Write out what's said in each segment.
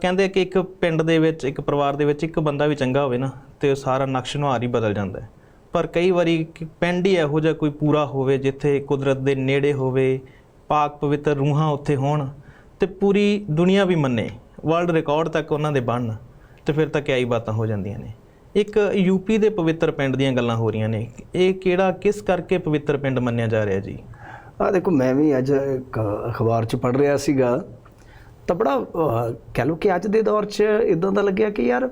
ਕਹਿੰਦੇ ਕਿ ਇੱਕ ਪਿੰਡ ਦੇ ਵਿੱਚ, ਇੱਕ ਪਰਿਵਾਰ ਦੇ ਵਿੱਚ ਇੱਕ ਬੰਦਾ ਵੀ ਚੰਗਾ ਹੋਵੇ ਨਾ, ਤੇ ਉਹ ਸਾਰਾ ਨਕਸ਼ ਨੁਹਾਰ ਹੀ ਬਦਲ ਜਾਂਦਾ ਹੈ। ਪਰ ਕਈ ਵਾਰੀ ਪਿੰਡ ਹੀ ਇਹੋ ਜਿਹਾ ਕੋਈ ਪੂਰਾ ਹੋਵੇ, ਜਿੱਥੇ ਕੁਦਰਤ ਦੇ ਨੇੜੇ ਹੋਵੇ, ਪਾਕ ਪਵਿੱਤਰ ਰੂਹਾਂ ਉੱਥੇ ਹੋਣ, ਤੇ ਪੂਰੀ ਦੁਨੀਆ ਵੀ ਮੰਨੇ ਵਰਲਡ ਰਿਕਾਰਡ ਤੱਕ ਉਹਨਾਂ ਦੇ ਬਣਨ, ਤੇ ਫਿਰ ਤਾਂ ਕਿਆਈ ਬਾਤਾਂ ਹੋ ਜਾਂਦੀਆਂ ਨੇ। ਇੱਕ ਯੂਪੀ ਦੇ ਪਵਿੱਤਰ ਪਿੰਡ ਦੀਆਂ ਗੱਲਾਂ ਹੋ ਰਹੀਆਂ ਨੇ। ਇਹ ਕਿਹੜਾ, ਕਿਸ ਕਰਕੇ ਪਵਿੱਤਰ ਪਿੰਡ ਮੰਨਿਆ ਜਾ ਰਿਹਾ ਜੀ? ਆ ਦੇਖੋ, ਮੈਂ ਵੀ ਅੱਜ ਅਖਬਾਰ 'ਚ ਪੜ੍ਹ ਰਿਹਾ ਸੀਗਾ। ਤਾਂ ਬੜਾ ਕਹਿ ਲਓ ਕਿ ਅੱਜ ਦੇ ਦੌਰ 'ਚ ਇਦਾਂ ਦਾ ਲੱਗਿਆ ਕਿ ਯਾਰ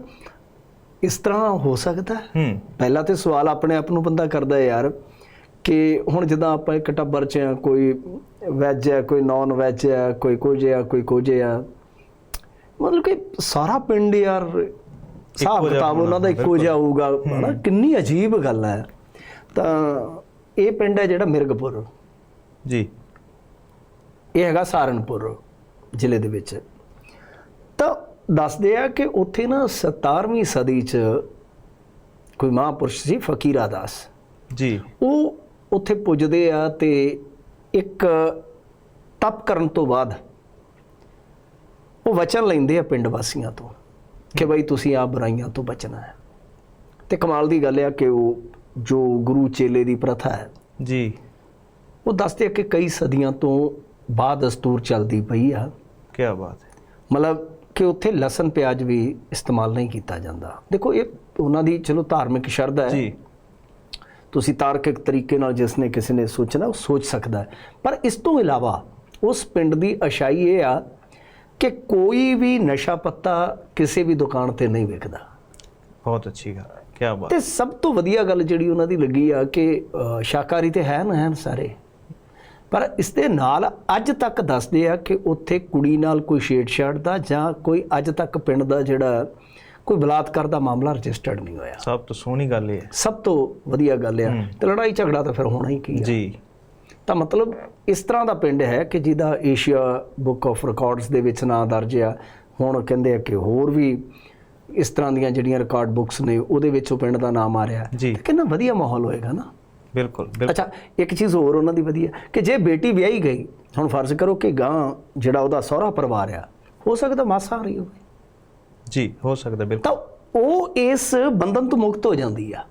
ਇਸ ਤਰ੍ਹਾਂ ਹੋ ਸਕਦਾ ਹੈ? ਪਹਿਲਾ ਤੇ ਸਵਾਲ ਆਪਣੇ ਆਪ ਨੂੰ ਬੰਦਾ ਕਰਦਾ ਹੈ ਯਾਰ ਕਿ ਹੁਣ ਜਦੋਂ ਆਪਾਂ ਇੱਕ ਟੱਬਰ 'ਚ ਆ ਕੋਈ ਵੈਜ ਹੈ ਕੋਈ ਨਾਨ ਵੈਜ ਹੈ ਕੋਈ ਕੁਝ ਹੈ ਕੋਈ ਕੁਝ ਹੈ। ਮਤਲਬ ਕਿ ਸਾਰਾ ਪਿੰਡ ਯਾਰ ਜਿਹਾ ਕਿਤਾਬ ਉਹਨਾਂ ਦਾ ਇੱਕੋ ਜਿਹਾ ਹੋਊਗਾ। ਹਨਾ ਕਿੰਨੀ ਅਜੀਬ ਗੱਲ ਹੈ। ਤਾਂ ਇਹ ਪਿੰਡ ਹੈ ਜਿਹੜਾ ਮਿਰਗਪੁਰ। ਜੀ। ਇਹ ਹੈਗਾ ਸਹਾਰਨਪੁਰ ਜ਼ਿਲ੍ਹੇ ਦੇ ਵਿੱਚ। ਤਾਂ ਦੱਸਦੇ ਆ ਕਿ ਉੱਥੇ ਨਾ 17ਵੀਂ ਸਦੀ 'ਚ ਕੋਈ ਮਹਾਂਪੁਰਸ਼ ਸੀ ਫਕੀਰਾ ਦਾਸ ਜੀ। ਉਹ ਉੱਥੇ ਪੁੱਜਦੇ ਆ ਤੇ ਇੱਕ ਤਪ ਕਰਨ ਤੋਂ ਬਾਅਦ ਉਹ ਵਚਨ ਲੈਂਦੇ ਆ ਪਿੰਡ ਵਾਸੀਆਂ ਤੋਂ ਕਿ ਬਈ ਤੁਸੀਂ ਆਪ ਬੁਰਾਈਆਂ ਤੋਂ ਬਚਣਾ ਹੈ। ਤੇ ਕਮਾਲ ਦੀ ਗੱਲ ਆ ਕਿ ਉਹ ਜੋ ਗੁਰੂ ਚੇਲੇ ਦੀ ਪ੍ਰਥਾ ਹੈ ਜੀ। ਉਹ ਦੱਸਦੇ ਆ ਕਿ ਕਈ ਸਦੀਆਂ ਤੋਂ ਬਾਅਦ ਦਸਤੂਰ ਚੱਲਦੀ ਪਈ ਆ। ਕੀ ਬਾਤ ਹੈ। ਮਤਲਬ ਕਿ ਉੱਥੇ ਲਸਣ ਪਿਆਜ਼ ਵੀ ਇਸਤੇਮਾਲ ਨਹੀਂ ਕੀਤਾ ਜਾਂਦਾ। ਦੇਖੋ ਇਹ ਉਹਨਾਂ ਦੀ ਚਲੋ ਧਾਰਮਿਕ ਸ਼ਰਧਾ ਹੈ। ਜੀ। ਤੁਸੀਂ ਤਾਰਕਿਕ ਤਰੀਕੇ ਨਾਲ ਜਿਸ ਨੇ ਕਿਸੇ ਨੇ ਸੋਚਣਾ ਉਹ ਸੋਚ ਸਕਦਾ ਹੈ। ਪਰ ਇਸ ਤੋਂ ਇਲਾਵਾ ਉਸ ਪਿੰਡ ਦੀ ਅਸ਼ਾਈ ਇਹ ਆ ਕਿ ਕੋਈ ਵੀ ਨਸ਼ਾ ਪੱਤਾ ਕਿਸੇ ਵੀ ਦੁਕਾਨ ਤੇ ਨਹੀਂ ਵਿਕਦਾ। ਬਹੁਤ ਅੱਛੀ ਗੱਲ ਹੈ। ਕੀ ਬਾਤ ਤੇ ਸਭ ਤੋਂ ਵਧੀਆ ਗੱਲ ਜਿਹੜੀ ਉਹਨਾਂ ਦੀ ਲੱਗੀ ਆ ਕਿ ਸ਼ਾਕਾਹਾਰੀ ਤੇ ਹੈ ਨਾ ਹਨ ਸਾਰੇ? ਪਰ ਇਸ ਦੇ ਨਾਲ ਅੱਜ ਤੱਕ ਦੱਸਦੇ ਆ ਕਿ ਉੱਥੇ ਕੁੜੀ ਨਾਲ ਕੋਈ ਛੇੜਛਾੜ ਦਾ ਜਾਂ ਕੋਈ ਅੱਜ ਤੱਕ ਪਿੰਡ ਦਾ ਜਿਹੜਾ ਕੋਈ ਬਲਾਤਕਾਰ ਦਾ ਮਾਮਲਾ ਰਜਿਸਟਰਡ ਨਹੀਂ ਹੋਇਆ। ਸਭ ਤੋਂ ਸੋਹਣੀ ਗੱਲ ਇਹ ਹੈ। ਸਭ ਤੋਂ ਵਧੀਆ ਗੱਲ ਆ। ਤੇ ਲੜਾਈ ਝਗੜਾ ਤਾਂ ਫਿਰ ਹੋਣਾ ਹੀ ਕੀ ਆ। ਜੀ। ਤਾਂ ਮਤਲਬ ਇਸ ਤਰ੍ਹਾਂ ਦਾ ਪਿੰਡ ਹੈ ਕਿ ਜਿਹਦਾ ਏਸ਼ੀਆ ਬੁੱਕ ਆਫ ਰਿਕਾਰਡਸ ਦੇ ਵਿੱਚ ਨਾਂ ਦਰਜ ਆ। ਹੁਣ ਕਹਿੰਦੇ ਆ ਕਿ ਹੋਰ ਵੀ ਇਸ ਤਰ੍ਹਾਂ ਦੀਆਂ ਜਿਹੜੀਆਂ ਰਿਕਾਰਡ ਬੁੱਕਸ ਨੇ ਉਹਦੇ ਵਿੱਚ ਉਹ ਪਿੰਡ ਦਾ ਨਾਮ ਆ ਰਿਹਾ। ਕਿੰਨਾ ਵਧੀਆ ਮਾਹੌਲ ਹੋਏਗਾ ਨਾ। ਬਿਲਕੁਲ ਬਿਲਕੁਲ। ਅੱਛਾ ਇੱਕ ਚੀਜ਼ ਹੋਰ ਉਹਨਾਂ ਦੀ ਵਧੀਆ ਕਿ ਜੇ ਬੇਟੀ ਵਿਆਹੀ ਗਈ ਹੁਣ ਫਰਜ਼ ਕਰੋ ਕਿ ਗਾਂ ਜਿਹੜਾ ਉਹਦਾ ਸਹੁਰਾ ਪਰਿਵਾਰ ਆ ਹੋ ਸਕਦਾ ਮਾਸਾ ਰਹੀ ਹੋਵੇ। ਜੀ ਹੋ ਸਕਦਾ ਬਿਲਕੁਲ। ਤਾਂ ਉਹ ਇਸ ਬੰਧਨ ਤੋਂ ਮੁਕਤ ਹੋ ਜਾਂਦੀ ਆ।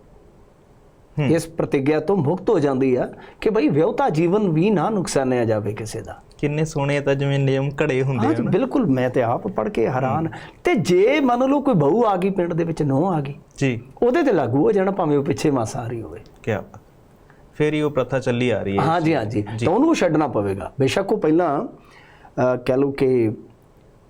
ਇਸ ਪ੍ਰਤੀਗਿਆ ਤੋਂ ਮੁਕਤ ਹੋ ਜਾਂਦੀ ਆ ਕਿ ਭਈ ਵਿਆਹਤਾ ਜੀਵਨ ਵੀ ਨਾ ਨੁਕਸਾਨਿਆ ਜਾਵੇ ਕਿਸੇ ਦਾ। ਕਿੰਨੇ ਸੋਹਣੇ ਤਾਂ ਜਿਵੇਂ ਨਿਯਮ ਘੜੇ ਹੁੰਦੇ ਹਾਂ ਹਨ ਬਿਲਕੁਲ ਮੈਂ ਤੇ ਆਪ ਪੜ ਕੇ ਹੈਰਾਨ। ਤੇ ਜੇ ਮੰਨ ਲਓ ਕੋਈ ਬਹੂ ਆ ਗਈ ਪਿੰਡ ਦੇ ਵਿੱਚ ਨੋ ਆ ਗਈ ਜੀ। ਉਹਦੇ ਤੇ ਲਾਗੂ ਹੋ ਜਾਣਾ ਭਾਵੇਂ ਉਹ ਪਿੱਛੇ ਮਾਸਾ ਆ ਰਹੀ ਹੋਵੇ ਕੀ ਫੇਰ ਹੀ ਉਹ ਪ੍ਰਥਾ ਚੱਲੀ ਆ ਰਹੀ ਹੈ ਹਾਂਜੀ ਹਾਂਜੀ। ਤਾਂ ਉਹਨੂੰ ਛੱਡਣਾ ਪਵੇਗਾ। ਬੇਸ਼ੱਕ ਉਹ ਪਹਿਲਾਂ ਕਹਿ ਲਓ ਕਿ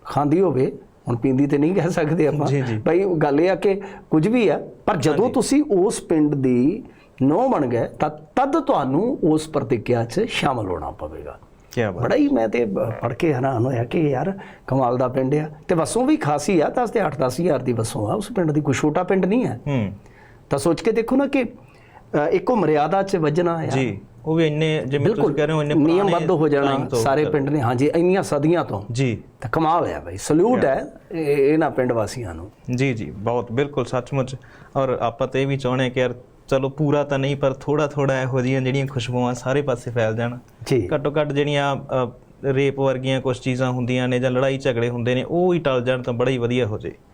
ਖਾਂਦੀ ਹੋਵੇ ਹੁਣ ਪੀਂਦੀ ਤੇ ਨਹੀਂ ਕਹਿ ਸਕਦੇ ਆਪਾਂ। ਭਾਈ ਗੱਲ ਇਹ ਆ ਕਿ ਕੁਝ ਵੀ ਆ ਪਰ ਜਦੋਂ ਤੁਸੀਂ ਉਸ ਪਿੰਡ ਦੀ ਨੋ ਬਣ ਗਏ ਤਾਂ ਤਦ ਤੁਹਾਨੂੰ ਉਸ ਪ੍ਰਤੀਕਿਆ 'ਚ ਸ਼ਾਮਲ ਹੋਣਾ ਪਵੇਗਾ। ਕੀ ਬਾਤ। ਬੜਾ ਹੀ ਮੈਂ ਤੇ ਪੜ ਕੇ ਹੈਰਾਨ ਹੋਇਆ ਕਿ ਯਾਰ ਕਮਾਲ ਦਾ ਪਿੰਡ ਆ। ਤੇ ਵਸੋਂ ਵੀ ਖਾਸੀ ਆ 10 ਤੇ 8 10 ਹਜ਼ਾਰ ਦੀ ਵਸੋਂ ਆ। ਉਸ ਪਿੰਡ ਦੀ ਕੋਈ ਛੋਟਾ ਪਿੰਡ ਨਹੀਂ ਹੈ। ਹੂੰ। ਤਾਂ ਸੋਚ ਕੇ ਦੇਖੋ ਨਾ ਕਿ ਇੱਕੋ ਮਰਿਆਦਾ 'ਚ ਵੱਜਣਾ ਆ। ਜੀ। ਉਹ ਵੀ ਇੰਨੇ ਜਿਵੇਂ ਤੁਸੀਂ ਕਹਿ ਰਹੇ ਹੋ ਇੰਨੇ ਨਿਯਮਬੱਧ ਹੋ ਜਾਣਾ ਸਾਰੇ ਪਿੰਡ ਨੇ ਹਾਂਜੀ ਇੰਨੀਆਂ ਸਦੀਆਂ ਤੋਂ। ਜੀ। ਤਾਂ ਕਮਾਲ ਹੈ ਭਾਈ ਸਲੂਟ ਹੈ ਇਹ- ਇਹਨਾਂ ਪਿੰਡ ਵਾਸੀਆਂ ਨੂੰ। ਜੀ ਜੀ। ਬਹੁਤ ਬਿਲਕੁਲ ਸੱਚਮੁੱਚ। ਔਰ ਆਪਾਂ ਤੇ ਇਹ ਵੀ ਚਾਹੁੰਦੇ ਕਿ ਯਾਰ ਚਲੋ ਪੂਰਾ ਤਾਂ ਨਹੀਂ ਪਰ ਥੋੜਾ ਥੋੜਾ ਇਹੋ ਜਿਹੀਆਂ ਜਿਹੜੀਆਂ ਖੁਸ਼ਬੂਆਂ ਸਾਰੇ ਪਾਸੇ ਫੈਲ ਜਾਣ। ਜੀ। ਘੱਟੋ ਘੱਟ ਜਿਹੜੀਆਂ ਰੇਪ ਵਰਗੀਆਂ ਕੁਝ ਚੀਜ਼ਾਂ ਹੁੰਦੀਆਂ ਨੇ ਜਾਂ ਲੜਾਈ ਝਗੜੇ ਹੁੰਦੇ ਨੇ ਉਹ ਹੀ ਟਲ ਜਾਣ ਤਾਂ ਬੜਾ ਹੀ ਵਧੀਆ ਹੋ ਜੇ।